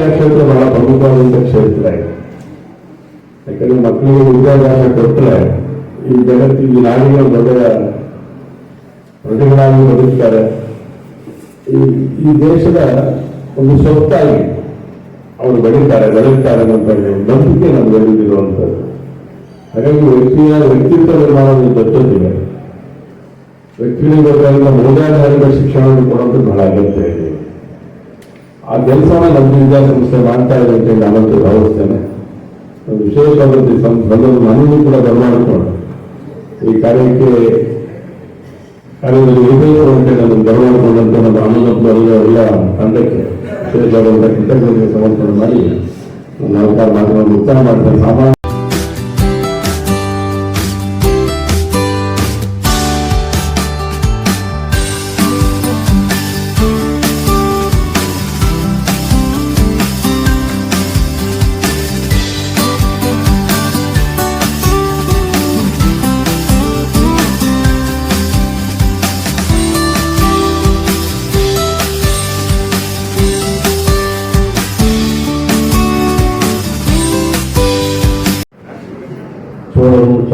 ಇದ್ದೇನೆ ವಿದ್ಯಾಕ್ಷೇತ್ರ ಬಹಳ ಪ್ರಮುಖವಾದಂಥ ಕ್ಷೇತ್ರ ಇದೆ. ಯಾಕಂದ್ರೆ ಮಕ್ಕಳಿಗೆ ವಿದ್ಯಾಭ್ಯಾಸ ಕೊಟ್ಟರೆ ಈ ಜಗತ್ತು ಈ ನಾಡಿನ ದೊಡ್ಡ ಪ್ರಜೆಗಳಾಗಿ ಬದುಕ್ತಾರೆ. ಈ ದೇಶದ ಒಂದು ಸ್ವತ್ತಾಗಿ ಅವರು ಬೆಳೀತಾರೆ ಬೆಳೀತಾರೆ ಅಂತ ನಂಬಿಕೆ ನಮ್ಗೆ ಬೆಳೆದಿರುವಂಥದ್ದು ಹಾಗಾಗಿ ವ್ಯಕ್ತಿಯ ವ್ಯಕ್ತಿತ್ವ ನಿರ್ಮಾಣದ ಜೊತೆಗೆ ವ್ಯಕ್ತಿಗಳಿಗೆ ಬೇಕಾಗಿರುವ ಮೌಲ್ಯಾಧಾರಿತ ಶಿಕ್ಷಣವನ್ನು ಕೊಡೋದು ಬಹಳ ಅಗತ್ಯ ಇದೆ. ಆ ಕೆಲಸವನ್ನ ನಮ್ಮ ವಿದ್ಯಾಸಂಸ್ಥೆ ಮಾಡ್ತಾ ಇದೆ ಅಂತ ಹೇಳಿ ನಾನಂತೂ ಭಾವಿಸ್ತೇನೆ. ವಿಶೇಷವಾಗಿ ಬಂದವರು ಸಂದರ್ಭ ಮನೆಯೂ ಕೂಡ ಬರಮಾಡಿಕೊಂಡು ಈ ಕಾರ್ಯಕ್ಕೆ ಕಾರ್ಯದಲ್ಲಿ ಇರಬೇಕು ಅಂತ ನಾನು ಬರಮಾಡಿಕೊಂಡಂತೆ ನಮ್ಮ ಅನುಮತಿ ಎಲ್ಲ ತಂಡಕ್ಕೆ ವಿಶೇಷವಾದಂತಹ ಕೃತಜ್ಞತೆ ಸಮರ್ಪಣೆ ಮಾಡಿ ನಾವು ಮಾತನಾಡಲು ಉತ್ತರ ಮಾಡ್ತಾರೆ ಸಾಮಾನ್ಯ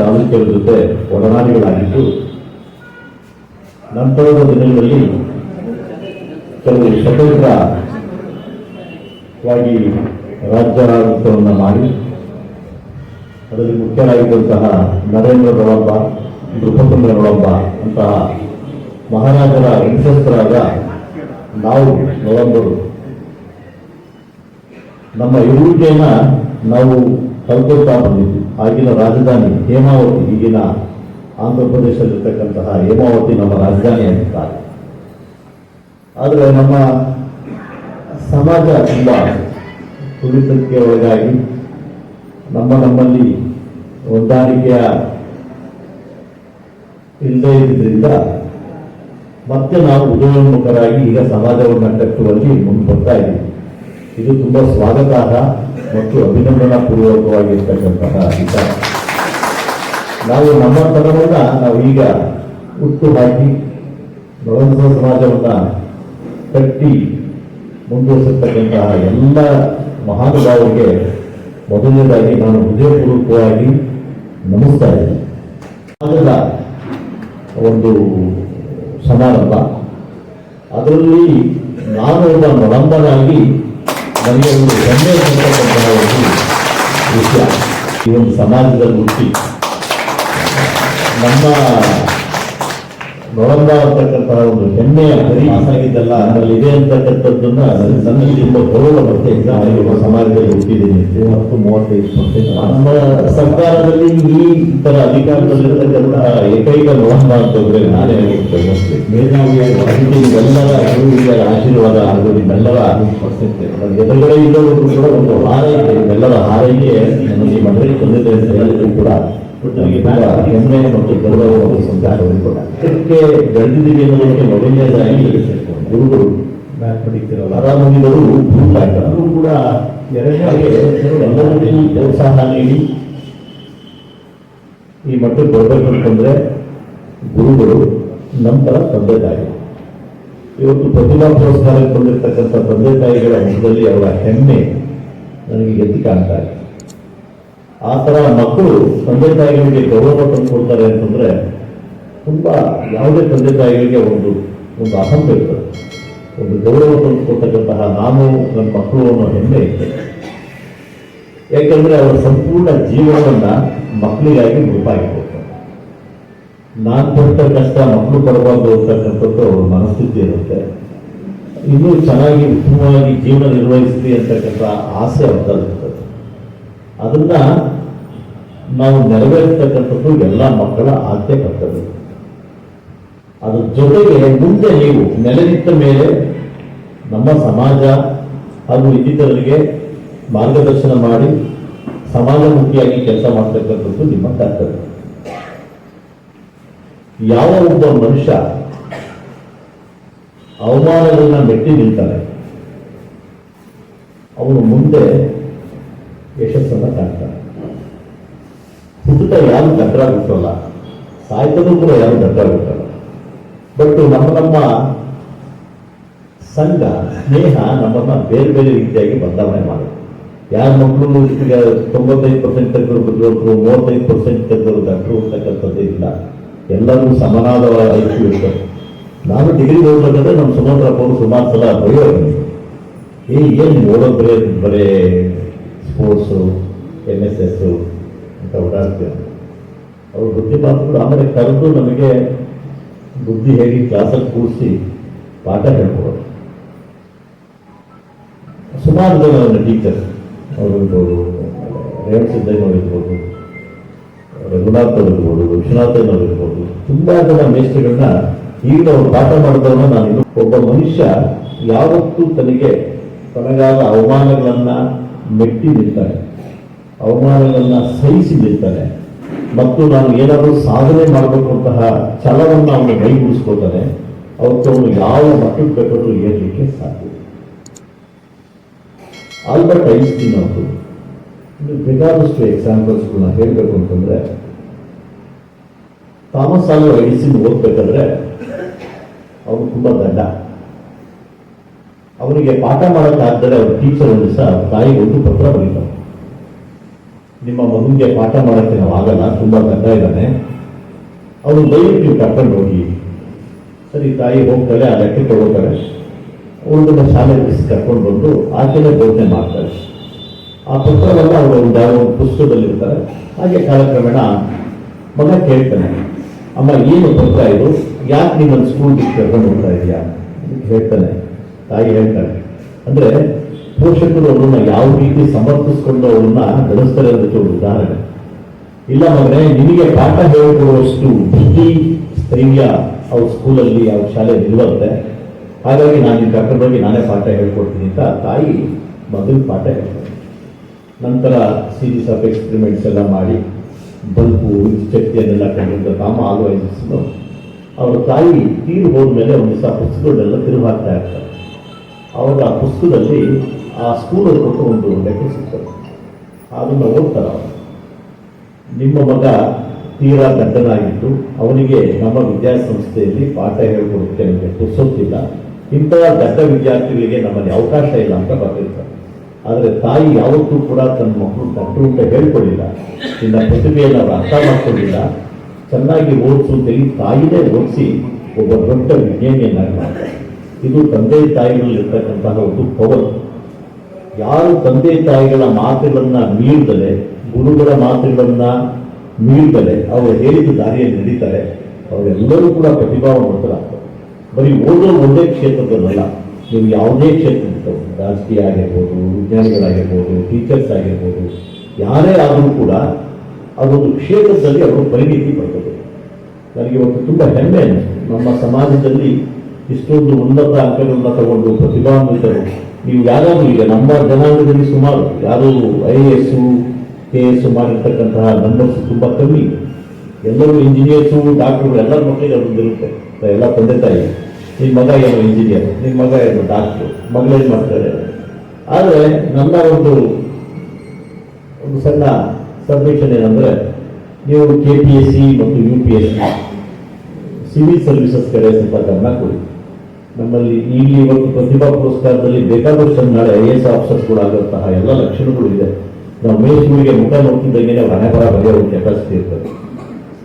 ಚಾಲುಕ್ಯರ ಜೊತೆ ಒಡನಾಡಿಗಳಾಗಿದ್ದು, ನಂತರದ ದಿನಗಳಲ್ಲಿ ಕೆಲವು ಸ್ವತಂತ್ರವಾಗಿ ರಾಜ್ಯಾಡಳಿತವನ್ನು ಮಾಡಿ, ಅದರಲ್ಲಿ ಮುಖ್ಯರಾಗಿದ್ದಂತಹ ನರೇಂದ್ರ ನೊಳಂಬ ನೃಪತುಂಗ ನೊಳಂಬ ಅಂತಹ ಮಹಾರಾಜರ ವಂಶಸ್ಥರಾದ ನಾವು ನೊಳಂಬರು. ನಮ್ಮ ಇರುವಿಕೆಯನ್ನು ನಾವು ಕಲ್ಕೊಳ್ತಾ ಬಂದಿದ್ವಿ. ಆಗಿನ ರಾಜಧಾನಿ ಹೇಮಾವತಿ, ಈಗಿನ ಆಂಧ್ರ ಪ್ರದೇಶದಲ್ಲಿರ್ತಕ್ಕಂತಹ ಹೇಮಾವತಿ ನಮ್ಮ ರಾಜಧಾನಿ ಆಗಿದ್ದಾರೆ. ಆದರೆ ನಮ್ಮ ಸಮಾಜ ತುಂಬ ತುಳಿತಕ್ಕೆ ಒಳಗಾಗಿ ನಮ್ಮ ನಮ್ಮಲ್ಲಿ ಹೊಂದಾಣಿಕೆಯ ಇಲ್ಲದೇ ಇದ್ರಿಂದ ಮತ್ತೆ ನಾವು ಉದಯೋನ್ಮುಖರಾಗಿ ಈಗ ಸಮಾಜವನ್ನು ಕಟ್ಟುವಲ್ಲಿ ಮುಂದೆ ಬರ್ತಾ ಇದ್ದೀವಿ. ಇದು ತುಂಬ ಸ್ವಾಗತಾರ್ಹ ಮತ್ತು ಅಭಿನಂದನಾ ಪೂರ್ವಕವಾಗಿರ್ತಕ್ಕಂತಹ ವಿಚಾರ ನಾವು ನಮ್ಮ ತನವನ್ನ ನಾವು ಈಗ ಹುಟ್ಟು ಹಾಕಿ ಬಳಸುವ ಸಮಾಜವನ್ನ ಕಟ್ಟಿ ಮುಂದುವರಿಸತಕ್ಕಂತಹ ಎಲ್ಲ ಮಹಾನುಭಾವರಿಗೆ ಮೊದಲನೇದಾಗಿ ನಾನು ಹೃದಯಪೂರ್ವಕವಾಗಿ ನಮಿಸ್ತಾ ಇದ್ದೀನಿ ಒಂದು ಸಮಾರಂಭ. ಅದರಲ್ಲಿ ನಾನು ಒಬ್ಬ ನೊಳಂಬನಾಗಿ ನನಗೆ ಒಂದು ಹೆಮ್ಮೆ ಅಂತಕ್ಕಂತಹ ಒಂದು ವಿಷಯ ಈ ಒಂದು ಸಮಾಜದಲ್ಲಿ ಹುಟ್ಟಿ ನಮ್ಮ ನೊಳಂಬ ಅಂತಕ್ಕಂತಹ ಒಂದು ಹೆಮ್ಮೆಯ ಹರಿ ಆಗಿದ್ದಲ್ಲ ಅದರಲ್ಲಿ ಇದೆ ಅಂತಕ್ಕಂಥದ್ದನ್ನ ನನಗೆ ಬರುವ ಮತ್ತೆ ನಾನು ಸಮಾಜದಲ್ಲಿ ಹುಟ್ಟಿದ್ದೀನಿ. ಮತ್ತು ಮೂವತ್ತೈದು ಪರ್ಸೆಂಟ್ ನಮ್ಮ ಸರ್ಕಾರದಲ್ಲಿ ಈ ತರ ಅಧಿಕಾರದಲ್ಲಿರ್ತಕ್ಕಂತಹ ಏಕೈಕ ನೊಳಂಬ ಅಂತಂದ್ರೆ ನಾನೇ ಆಗಿರ್ತೇನೆ ಮೇಧಾವಿಯಾಗಿ ನಿಮ್ಮೆಲ್ಲರ ಗುರುವಿಗೆ ಆಶೀರ್ವಾದ ಹಾಗೂ ನಿಮ್ಮೆಲ್ಲರ ನನ್ನ ಎದುರುಗಡೆ ಇದ್ದವರು ಕೂಡ ಒಂದು ಹಾರೈಕೆ ನಿಮ್ಮೆಲ್ಲರ ಹಾರೈಕೆ ನನಗೆ ಮನೆಗೆ ತಂದಿದೆ ಅಂತ ಹೇಳಿದ್ರು ಕೂಡ. ಮತ್ತು ಗೌರವ ಮತ್ತು ಸಂತೋಷವನ್ನು ಕೂಡ ಇದಕ್ಕೆ ಬೆಳೆದಿದ್ದೀವಿ ಅನ್ನೋದಕ್ಕೆ ಮೊದಲನೇದಾಗಿ ಗುರುಗಳು ಅರಾಮುನಿಗಳು ಕೂಡ ಎರಡನೇ ಎಲ್ಲರಿಗೂ ಪ್ರೋತ್ಸಾಹ ನೀಡಿ ಈ ಮಟ್ಟಕ್ಕೆ ಬರಬೇಕು ಅಂತಂದ್ರೆ ಗುರುಗಳು ನಂತರ ತಂದೆ ತಾಯಿ. ಇವತ್ತು ಪ್ರತಿಭಾ ಪುರಸ್ಕಾರಕ್ಕೆ ಬಂದಿರತಕ್ಕಂಥ ತಂದೆ ತಾಯಿಗಳ ಮುಖದಲ್ಲಿ ಅವರ ಹೆಮ್ಮೆ ನನಗೆ ಎದ್ದು ಕಾಣ್ತಾ ಇದೆ. ಆ ಥರ ಮಕ್ಕಳು ತಂದೆ ತಾಯಿಗಳಿಗೆ ಗೌರವ ತಂದುಕೊಡ್ತಾರೆ ಅಂತಂದ್ರೆ ತುಂಬಾ ಯಾವುದೇ ತಂದೆ ತಾಯಿಗಳಿಗೆ ಒಂದು ಒಂದು ಅಸಂತ ಇರ್ತದೆ. ಒಂದು ಗೌರವ ತಂದುಕೊಡ್ತಕ್ಕಂತಹ ನಾನು, ನನ್ನ ಮಕ್ಕಳು ಅನ್ನೋ ಹೆಮ್ಮೆ ಇರ್ತದೆ. ಯಾಕಂದ್ರೆ ಅವರ ಸಂಪೂರ್ಣ ಜೀವನವನ್ನ ಮಕ್ಕಳಿಗಾಗಿ ಕೊಡ್ತಾರೆ ನಾನು ಪಡ್ತ ಕಷ್ಟ ಮಕ್ಕಳು ಪಡಬಾರ್ದು ಅಂತಕ್ಕಂಥದ್ದು ಅವ್ರ ಮನಸ್ಥಿತಿ ಇರುತ್ತೆ. ಇನ್ನೂ ಚೆನ್ನಾಗಿ ಉತ್ತಮವಾಗಿ ಜೀವನ ನಿರ್ವಹಿಸ್ತೀವಿ ಅಂತಕ್ಕಂಥ ಆಸೆ ಅವ್ರದ್ದಿರ್ತದೆ ಅದನ್ನ ನಾವು ನೆರವೇರಿಸ್ತಕ್ಕಂಥದ್ದು ಎಲ್ಲ ಮಕ್ಕಳ ಆದ್ಯ ಕರ್ತವ್ಯ. ಜೊತೆಗೆ ಮುಂದೆ ನೀವು ನೆಲೆನಿಂತ ಮೇಲೆ ನಮ್ಮ ಸಮಾಜ ಹಾಗೂ ಇನ್ನಿತರರಿಗೆ ಮಾರ್ಗದರ್ಶನ ಮಾಡಿ ಸಮಾಜಮುಖಿಯಾಗಿ ಕೆಲಸ ಮಾಡ್ತಕ್ಕಂಥದ್ದು ನಿಮ್ಮ ಕರ್ತವ್ಯ. ಯಾವ ಒಬ್ಬ ಮನುಷ್ಯ ಅವಮಾನಗಳನ್ನ ಮೆಟ್ಟಿ ನಿಲ್ತಾನೆ, ಅವನು ಮುಂದೆ ಯಶಸ್ಸನ್ನ ಕಾಣ್ತಾರೆ. ಹುಟ್ಟುತ್ತ ಯಾರು ಗಡ್ರಾಗುತ್ತಲ್ಲ ಸಾಯ್ತದ ಕೂಡ ಯಾರು ಗಡ್ರಾಗುತ್ತಲ್ಲ ಬಟ್ ನಮ್ಮ ನಮ್ಮ ಸಂಘ, ಸ್ನೇಹ ನಮ್ಮನ್ನ ಬೇರೆ ಬೇರೆ ರೀತಿಯಾಗಿ ಬದಲಾವಣೆ ಮಾಡುತ್ತೆ ಯಾರ ಮಕ್ಕಳು ಈಗ ತೊಂಬತ್ತೈದು ಪರ್ಸೆಂಟ್ ತೆಗೆದ್ರು ಬುದ್ಧಿವಂತರು, ಮೂವತ್ತೈದು ಪರ್ಸೆಂಟ್ ತೆಗೆದ್ರು ಗಂಟರು ಅಂತಕ್ಕಂಥದ್ದು ಇಲ್ಲ. ಎಲ್ಲರೂ ಸಮನಾದ ಐಕ್ಯ ಇರ್ತದೆ ನಾನು ಡಿಗ್ರಿ ಓದಬೇಕಾದ್ರೆ ನಮ್ಮ ಸುಮಂತ್ರಪ್ಪ ಅವರು ಸುಮಾರು ಸಲ ಬರೆಯೋದು ಏ, ಏನು ಓದೋದು ಬರೇ ಬರೇ? ಸ್ಪೋರ್ಟ್ಸು ಎನ್ ಎಸ್ ಎಸ್ಸು ಅಂತ ಓಡಾಡ್ತೀವಿ. ಅವರು ಬುದ್ಧಿ ಮಾತುಗಳು ಆಮೇಲೆ ಕರೆದು ನಮಗೆ ಬುದ್ಧಿ ಹೇಳಿ ಕ್ಲಾಸಲ್ಲಿ ಕೂರಿಸಿ ಪಾಠ ಹೇಳ್ಕೊಡೋದು. ಸುಮಾರು ಜನ ನನ್ನ ಟೀಚರ್ ಅವರಿರ್ಬೋದು ರೇವಣ ಸಿದ್ದಯ್ಯನವರಿರ್ಬೋದು ರಘುನಾಥ್ ಅವರಿರ್ಬೋದು ಇರ್ಬೋದು ತುಂಬ ಜನ ಮೇಷ್ಟ್ರಿಗಳನ್ನ ಈಗ ಅವ್ರು ಪಾಠ ಮಾಡಿದವನ್ನ ನಾನು ಒಬ್ಬ ಮನುಷ್ಯ ಯಾವತ್ತೂ ತನಗೆ ತನಗಾದ ಅವಮಾನಗಳನ್ನ ಮೆಟ್ಟಿ ನಿಲ್ತಾರೆ. ಅವಮಾನಗಳನ್ನ ಸಹಿಸಿ ನಿಲ್ತಾರೆ. ಮತ್ತು ನಾನು ಏನಾದರೂ ಸಾಧನೆ ಮಾಡಬೇಕು ಅಂತಹ ಛಲವನ್ನು ಅವನು ಕೈಗೂಡಿಸ್ಕೋತಾನೆ ಅವತ್ತು ಅವನು ಯಾವ ಮಟ್ಟಕ್ಕೆ ಬೇಕಾದ್ರೂ ಏರ್ಲಿಕ್ಕೆ ಸಾಧ್ಯ. ಆಲ್ಬರ್ಟ್ ಐನ್ಸ್ಟೀನ್ ಅವರು ಬೇಕಾದಷ್ಟು ಎಕ್ಸಾಂಪಲ್ಸ್ಗಳನ್ನ ಹೇಳಬೇಕು ಅಂತಂದ್ರೆ, ಥಾಮಸ್ ಆಲ್ವ ಎಡಿಸಿನ್ ಓದ್ಬೇಕಾದ್ರೆ, ಅವನು ತುಂಬಾ ಗಂಡ ಅವನಿಗೆ ಪಾಠ ಮಾಡೋಕ್ಕಾಗ್ದಲೆ ಅವ್ರ ಟೀಚರ್ ಒಂದು ದಿವಸ ತಾಯಿ ಒಂದು ಪತ್ರ ಬರೀತಾರೆ ನಿಮ್ಮ ಮಗುಗೆ ಪಾಠ ಮಾಡೋಕ್ಕೆ ನಾವು ಆಗಲ್ಲ, ತುಂಬ ಗಂಡ ಇದ್ದಾನೆ. ಅವನು ದಯವಿಟ್ಟು ನೀವು ಕರ್ಕೊಂಡು ಹೋಗಿ. ಸರಿ, ತಾಯಿ ಹೋಗ್ತಾಳೆ, ಆ ಲೆಕ್ಕ ತಗೋತಾರೆ ಅವಳನ್ನ ಶಾಲೆ ಬಿಸಿ ಕರ್ಕೊಂಡು ಬಂದು ಆಚೆನೆ ಬೋಧನೆ ಮಾಡ್ತಾರೆ ಆ ಪತ್ರವೆಲ್ಲ ಅವರು ಒಂದು ಒಂದು ಪುಸ್ತಕದಲ್ಲಿ ಇರ್ತಾರೆ ಹಾಗೆ ಕಾಲಕ್ರಮೇಣ ಮಗ ಕೇಳ್ತಾನೆ. ಅಮ್ಮ, ಏನು ಪತ್ರ ಇದು? ಯಾಕೆ ನೀನು ಬಿಟ್ಟು ಕರ್ಕೊಂಡು ಹೋಗ್ತಾ ಇದೆಯಾ? ಹೇಳ್ತಾನೆ ತಾಯಿ ಹೇಳ್ತಾರೆ ಅಂದ್ರೆ ಪೋಷಕರು ಅವ್ರನ್ನ ಯಾವ ರೀತಿ ಸಮರ್ಥಿಸ್ಕೊಂಡು ಅವ್ರನ್ನ ಬೆಳೆಸ್ತಾರೆ ಅನ್ನೋದಕ್ಕೆ ಒಂದು ಉದಾಹರಣೆ. ಇಲ್ಲ ಮಗನೇ ನಿಮಗೆ ಪಾಠ ಹೇಳಿಕೊಡುವಷ್ಟು ಬುದ್ಧಿ ಸ್ಥೈರ್ಯ ಅವ್ರ ಸ್ಕೂಲಲ್ಲಿ, ಅವ್ರ ಶಾಲೆ ಇಲ್ವಂತೆ ಹಾಗಾಗಿ ನಾನು ಡಾಕ್ಟರ್ ಬಗ್ಗೆ ನಾನೇ ಪಾಠ ಹೇಳ್ಕೊಡ್ತೀನಿ ಅಂತ ತಾಯಿ ಮಗನ ಪಾಠ ಹೇಳ್ತಾರೆ ನಂತರ ಸೀರೀಸ್ ಆಫ್ ಎಕ್ಸ್ಪೆರಿಮೆಂಟ್ಸ್ ಎಲ್ಲ ಮಾಡಿ ಬಲ್ಪು ಶಕ್ತಿಯನ್ನೆಲ್ಲ ಕಂಡಿದ್ದ ತಾಮ ಆಲೋಚಿಸಲು ಅವರ ತಾಯಿ ತೀರು ಹೋದ್ಮೇಲೆ ಒಂದು ದಿವಸ ಪುಸ್ತಕಗಳನ್ನೆಲ್ಲ ತಿರುಗಿ ಹಾಕ್ತಾ ಇರ್ತಾರೆ ಅವಾಗ ಆ ಪುಸ್ತಕದಲ್ಲಿ ಆ ಸ್ಕೂಲಲ್ಲಿ ಕೊಟ್ಟು ಒಂದು ಲೆಟರ್ ಸಿಗ್ತದೆ. ಅದನ್ನು ಓದ್ತಾರೆ ನಿಮ್ಮ ಮಗ ತೀರಾ ದಡ್ಡನಾಗಿದ್ದು ಅವನಿಗೆ ನಮ್ಮ ವಿದ್ಯಾಸಂಸ್ಥೆಯಲ್ಲಿ ಪಾಠ ಹೇಳ್ಕೊಡೋಕ್ಕೆ ನಮಗೆ ಪುರ್ಸೊತ್ತಿಲ್ಲ. ಇಂತಹ ದಡ್ಡ ವಿದ್ಯಾರ್ಥಿಗಳಿಗೆ ನಮ್ಮಲ್ಲಿ ಅವಕಾಶ ಇಲ್ಲ ಅಂತ ಬರ್ತಿರ್ತಾರೆ ಆದರೆ ತಾಯಿ ಯಾವತ್ತೂ ಕೂಡ ತನ್ನ ಮಕ್ಕಳು ದಡ್ಡು ಅಂತ ಹೇಳ್ಕೊಡಿಲ್ಲ ನಿನ್ನ ಪ್ರತಿಭೆಯನ್ನು ಅವರು ಅರ್ಥ ಮಾಡ್ಕೊಂಡಿಲ್ಲ ಚೆನ್ನಾಗಿ ಓದಿಸು ಅಂತೇಳಿ ತಾಯಿನೇ ಓದಿಸಿ ಒಬ್ಬ ದೊಡ್ಡ ವಿಜ್ಞಾನಿಯನ್ನಾಗಿ ಮಾಡ್ತಾರೆ ಇದು ತಂದೆ ತಾಯಿಗಳಲ್ಲಿ ಇರ್ತಕ್ಕಂತಹ ಒಂದು ಪವರ್ ಯಾರು ತಂದೆ ತಾಯಿಗಳ ಮಾತುಗಳನ್ನ ಮೀರಿದರೆ, ಗುರುಗಳ ಮಾತುಗಳನ್ನ ಮೀರಿದರೆ, ಅವರು ಹೇಳಿದ ದಾರಿಯಲ್ಲಿ ನಡೀತಾರೆ, ಅವರೆಲ್ಲರೂ ಕೂಡ ಪ್ರತಿಭಾವಂತರಾಗ್ತಾರೆ ಬರೀ ಓದೋ ಒಂದೇ ಕ್ಷೇತ್ರದಲ್ಲ ನೀವು ಯಾವುದೇ ಕ್ಷೇತ್ರ ರಾಜಕೀಯ ಆಗಿರ್ಬೋದು, ವಿಜ್ಞಾನಿಗಳಾಗಿರ್ಬೋದು ಟೀಚರ್ಸ್ ಆಗಿರ್ಬೋದು, ಯಾರೇ ಆದರೂ ಕೂಡ ಅದೊಂದು ಕ್ಷೇತ್ರದಲ್ಲಿ ಅವರು ಪರಿಣಿತಿ ಪಡ್ಕೋಬೇಕು ನನಗೆ ಇವತ್ತು ತುಂಬ ಹೆಮ್ಮೆ ನಮ್ಮ ಸಮಾಜದಲ್ಲಿ ಇಷ್ಟೊಂದು ಉನ್ನತ ಅಂಕಗಳನ್ನ ತಗೊಂಡು ಪ್ರತಿಭಾನ್ವಿತರು, ನೀವು ಯಾರಾದರೂ ಈಗ ನಮ್ಮ ಜನಾಂಗದಲ್ಲಿ ಸುಮಾರು, ಯಾರು I A S K S ಮಾಡಿರ್ತಕ್ಕಂತಹ ನಂಬರ್ಸ್ ತುಂಬ ಕಮ್ಮಿ. ಎಲ್ಲರೂ ಇಂಜಿನಿಯರ್ಸು ಡಾಕ್ಟ್ರು ಎಲ್ಲರ ಮಕ್ಕಳಿಗೆ ಅದೊಂದು ಇರುತ್ತೆ. ಎಲ್ಲ ತಂದೆ ತಾಯಿ. ನಿಮ್ಮ ಮಗ ಏನು ಇಂಜಿನಿಯರ್ ನಿಮ್ಮ ಮಗ ಏನು ಡಾಕ್ಟ್ರು ಮಗಳೇನು ಮಾಡ್ತಾರೆ? ಆದರೆ ನನ್ನ ಒಂದು ಒಂದು ಸಣ್ಣ ಸಬ್ಮಿಷನ್ ಏನಂದರೆ, ನೀವು ಕೆ ಪಿ ಎಸ್ ಸಿ ಮತ್ತು U P S C civil services ಕಡೆ ಸ್ವಲ್ಪ ಗಮನ ಕೊಡಿ. ನಮ್ಮಲ್ಲಿ ಈಗ ಇವತ್ತು ಪ್ರತಿಭಾ ಪುರಸ್ಕಾರದಲ್ಲಿ ಬೇಕಾದಷ್ಟು ನಾಳೆ ಐ ಎಸ್ ಆಫೀಸರ್ಸ್ಗಳಾಗುವಂತಹ ಎಲ್ಲ ಲಕ್ಷಣಗಳು ಇದೆ. ನಾವು ಮೇಷ್ಮೂರಿಗೆ ಮುಖ ನೋಡ್ತಿದ್ದಂಗೆ ಅವ್ರ ಹಣೆ ಬರ ಕೆಪಾಸಿಟಿ ಇರ್ತದೆ.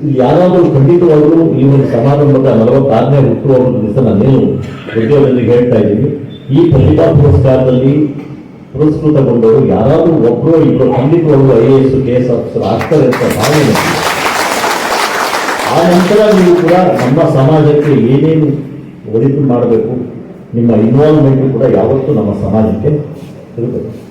ಇಲ್ಲಿ ಯಾರಾದರೂ ಖಂಡಿತವಾಗಲೂ ಈ ಒಂದು ಸಮಾರಂಭದ ನಲವತ್ತಾರನೇ ಹುಟ್ಟುಹಬ್ಬದ ದಿವಸ ನಾನೇನು ಉದ್ಯೋಗದಲ್ಲಿ ಹೇಳ್ತಾ ಇದ್ದೀನಿ. ಈ ಪ್ರತಿಭಾ ಪುರಸ್ಕಾರದಲ್ಲಿ ಪುರಸ್ಕೃತಗೊಂಡವರು ಯಾರಾದರೂ ಒಬ್ಬರು ಇಬ್ಬರು ಖಂಡಿತವಾಗಲೂ I A S, K S officer ಆಗ್ತಾರೆ ಅಂತ ಭಾವನೆ. ಆ ನಂತರ ನೀವು ಕೂಡ ನಮ್ಮ ಸಮಾಜಕ್ಕೆ ಏನೇನು ಒಳಿತು ಮಾಡಬೇಕು. ನಿಮ್ಮ ಇನ್ವಾಲ್ವ್ಮೆಂಟ್ ಕೂಡ ಯಾವತ್ತೂ ನಮ್ಮ ಸಮಾಜಕ್ಕೆ ಇರಬೇಕು